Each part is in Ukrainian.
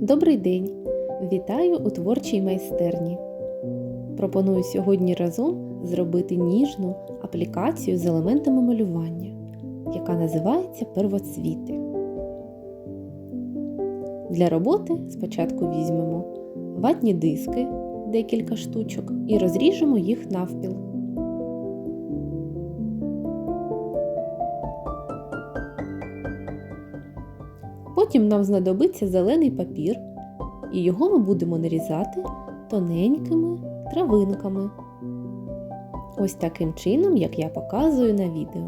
Добрий день! Вітаю у творчій майстерні. Пропоную сьогодні разом зробити ніжну аплікацію з елементами малювання, яка називається первоцвіти. Для роботи спочатку візьмемо ватні диски, декілька штучок, і розріжемо їх навпіл. Потім нам знадобиться зелений папір, і його ми будемо нарізати тоненькими травинками. Ось таким чином, як я показую на відео.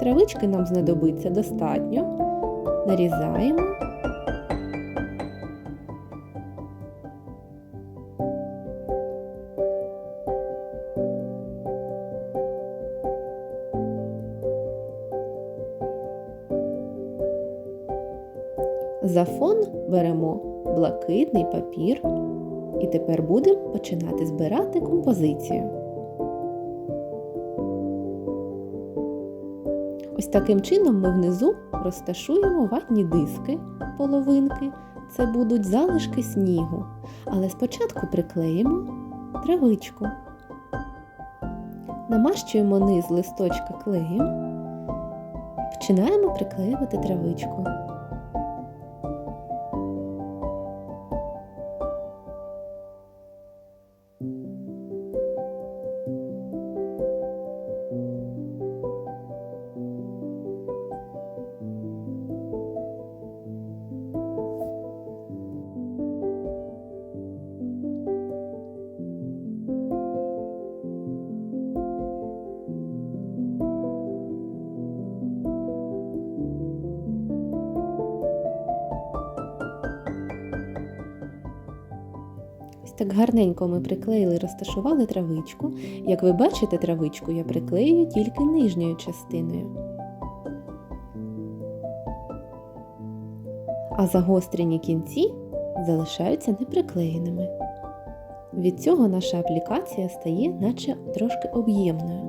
Травички нам знадобиться достатньо. Нарізаємо За фон беремо блакитний папір і тепер будемо починати збирати композицію. Ось таким чином ми внизу розташуємо ватні диски, половинки. Це будуть залишки снігу. Але спочатку приклеїмо травичку. Намащуємо низ листочка клеєм. Починаємо приклеювати травичку. Ось так гарненько ми приклеїли, розташували травичку. Як ви бачите, травичку я приклеюю тільки нижньою частиною. А загострені кінці залишаються неприклеєними. Від цього наша аплікація стає наче трошки об'ємною.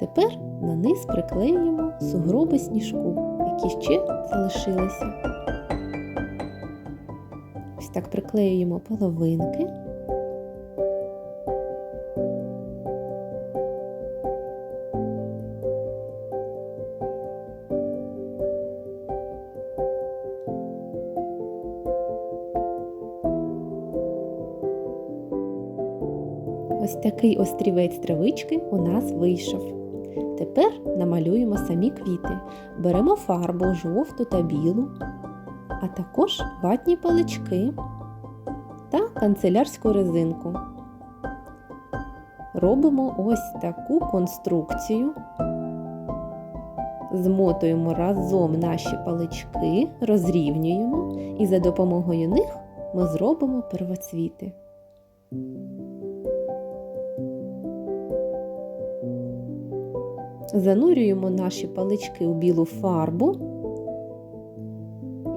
Тепер на низ приклеюємо сугроби сніжку, які ще залишилися. Так приклеюємо половинки. Ось такий острівець травички у нас вийшов. Тепер намалюємо самі квіти. Беремо фарбу жовту та білу, а також ватні палички та канцелярську резинку. Робимо ось таку конструкцію. Змотуємо разом наші палички, розрівнюємо, і за допомогою них ми зробимо первоцвіти. Занурюємо наші палички у білу фарбу.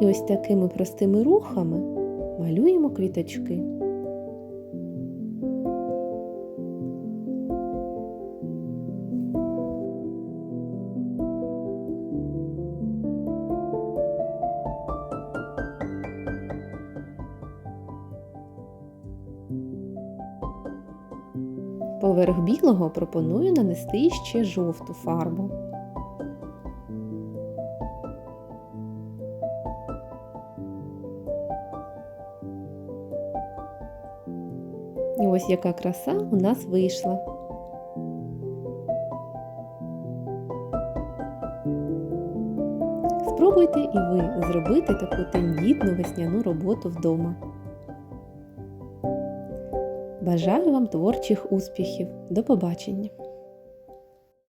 І ось такими простими рухами малюємо квіточки. Поверх білого пропоную нанести ще жовту фарбу. І ось яка краса у нас вийшла. Спробуйте і ви зробити таку тендітну весняну роботу вдома. Бажаю вам творчих успіхів. До побачення!